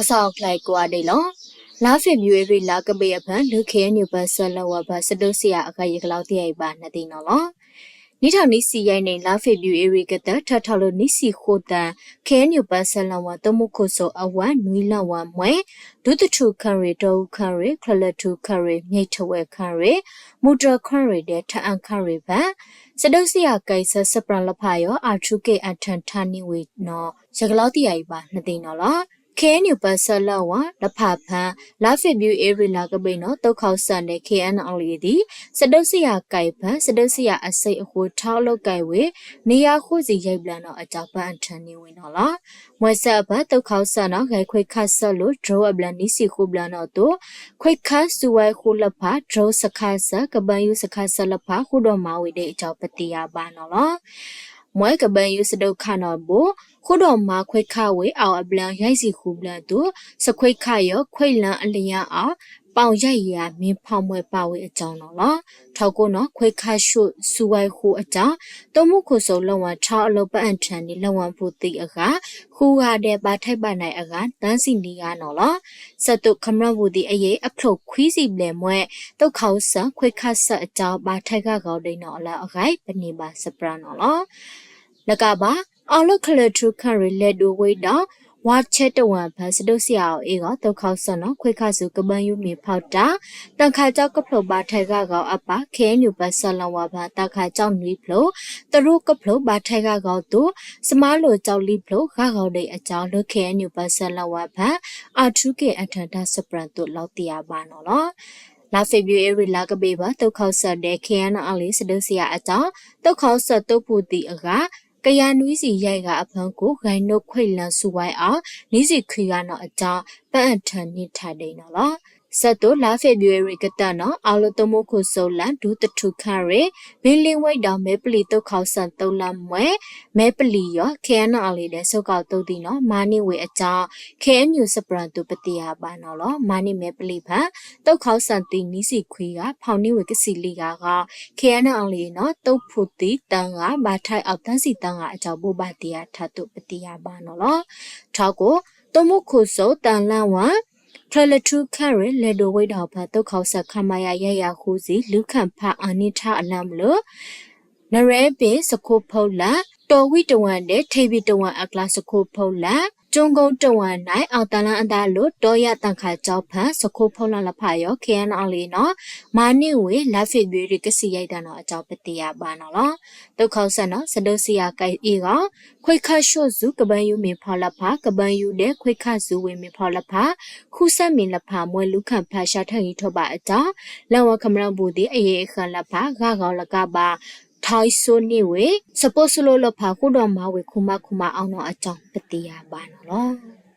အစောက်လိုက်ကွာနေလောလာဖင်မြွေရီလာကပေအဖန်လူခဲညဘဆလဝဘစတုစီယအခရကလောက်တိယပါနတိနော်လောနိထောင်နိစီရိုင်းနေလာဖေပြူအေရီကတထထလို့နိစီခိုတန်ခဲညဘဆလဝတမှုခုဆိုအဝမ်နွီလဝမ်မွဲဒုတထုခရီတောခရီခလထုခရီမြိတ်ထဝဲခရီမူတခရီတဲ့ထအန်ခရီဗန်စတုစီယကိစ္စစပရလဖာယောအာထုကေအထန်ဌာနိဝေနော်ရကလောက်တိယပါနတိနော်လော ခဲညူပဆလဝလဖဖန်လာဖစ်ဗျူအေရီလာကပိနောတောက်ခေါဆန်တဲ့ KN အောင်လီဒီစတုစီယာကြိုက်ဖန်စတုစီယာအစိတ်အဟိုထောက်လောက်ကြိုက်ဝေနေရခုစီရိုက်ပလန်တော့အကြောက်ပန်ထန်နေဝင်တော့လားမွေဆက်ဘတောက်ခေါဆန်တော့ဂိုက်ခွေခတ်ဆက်လို့ draw အပလန်နီစီခုပလန်တော့တို့ခွေခတ်စူဝဲခုလဖ draw စခါဆကပန်ယူစခါဆလဖခုတော့မဝေတဲ့အကြောက်ပတိယပါနော်လား မွဲကပန်ယူစတုခနော်ဘူခုတော်မှာခွိခဝေအောင်အပလန်ရိုက်စီခုပလန်သူစခွိခရောခွိလန်အလျံအောင်ပေါင်ရိုက်ရမင်းဖောက်မွဲပါဝေအကြောင်းတော့လားထောက်ကိုနော်ခွေခါရှုစူဝိုင်ခုအကြောင်းတုံမှုခုစုံလောဝချောင်းအလုပ်ပအန်ထန်ဒီလောဝဖို့တိအကခူဟာတဲ့ပါထိုက်ပါနိုင်အကတန်းစီနီကနော်လားစတုခမရဘူးဒီအရေးအဖလုတ်ခွီးစီပလေမွဲတုတ်ခေါဆန်ခွေခါဆက်အကြောင်းပါထိုက်ကကောဒိနော်အလားအခိုင်ပနေပါစပရနော်လား လကပါအောင်လခလထူခရီလက်ဒိုဝိတာဝါချက်တဝန်ဖစဒုစီအောင်အေကတောက်ခေါဆန်နော်ခွေခါစုကပန်ယူမီဖောက်တာတန်ခါကြောက်ကဖလို့ပါထိုက်ကကောအပခဲညူပဆလဝဘာတခါကြောက်နွီဖလို့တရုကဖလို့ပါထိုက်ကကောတူစမားလိုကြောက်လီဖလို့ခါကောတဲ့အကြောင်းလုခဲညူပဆလဝဘာအာထုကေအထန်တာစပရန်တို့လောက်တရပါနော်နော်လာဖေဗျူအေရီလာကပေပါတုတ်ခေါဆက်တဲ့ခေယနာအလေးစဒုစီယာအကြောင်းတုတ်ခေါဆက်တုတ်ဖို့တီအက ကရနွီးစီရိုက်ကအဖန်ကိုဂိုင်နုတ်ခွိလန်စုဝိုင်းအောင်နီးစီခရီကနော်အကြောင်းပန့်အထန်နိထားတယ်နော်လား ဆက်တော့လာဖေဗျူရီကတနော်အော်လိုတမိုခုဆိုလန်ဒူတထုခရဲဘင်းလင်းဝိတ်တောင်မဲပလီတုတ်ခေါဆန်တုံးလမွဲမဲပလီရောခဲနအလေးတဲ့ဆုတ်ကောက်တုတ်တီနော်မာနိဝေအကြောင်းခဲမြူစပရန်တုပတိယပါနော်လောမာနိမဲပလီဖန်တုတ်ခေါဆန်တီနီးစီခွေကဖောင်နိဝေကစီလီကကခဲနအလေးနော်တုတ်ဖုတီတန်ကဘာထိုက်အောက်တန်းစီတန်ကအကြောင်းဘူပါတီယထတုပတိယပါနော်လောထောက်ကိုတမိုခုဆိုတန်လန်ဝါ ထလထူခရလေဒိုဝိတော်ဖတ်တုတ်ခေါဆက်ခမရရရခူးစီလူခန့်ဖအာနိထအလမ်လို့နရဲပေစခုဖုတ်လာတော်ဝိတဝန်တဲ့ထေဘီတဝန်အကလာစခုဖုတ်လာ ကျုံကုန်းတဝန်နိုင်အောင်တလန်အတာလို့တောရတန်ခါကြောက်ဖန်စခိုးဖုံးလာလဖရောခေယန်အောင်လီနော်မာနိဝေလက်ဖစ်ဘီရီကစီရိုက်တာနော်အကြောက်ပတိယပါနော်လောဒုက္ခဆန်နော်စဒုစီယာကိုက်အေကခွိခါရှော့စုကပန်ယူမင်ဖော်လဖကပန်ယူတဲ့ခွိခါစုဝေမင်ဖော်လဖခုဆက်မင်လဖမွဲလူခန့်ဖရှာထန်ရီထောပါအကြောင်းလဝကမရဘူဒီအေခလဖဂါကောလကပါ ထိုင်ဆိုနေဝေစပိုစလိုလဖာခုတော်မဝေခုမခုမအောင်တော့အကြောင်းပတိယပါနော်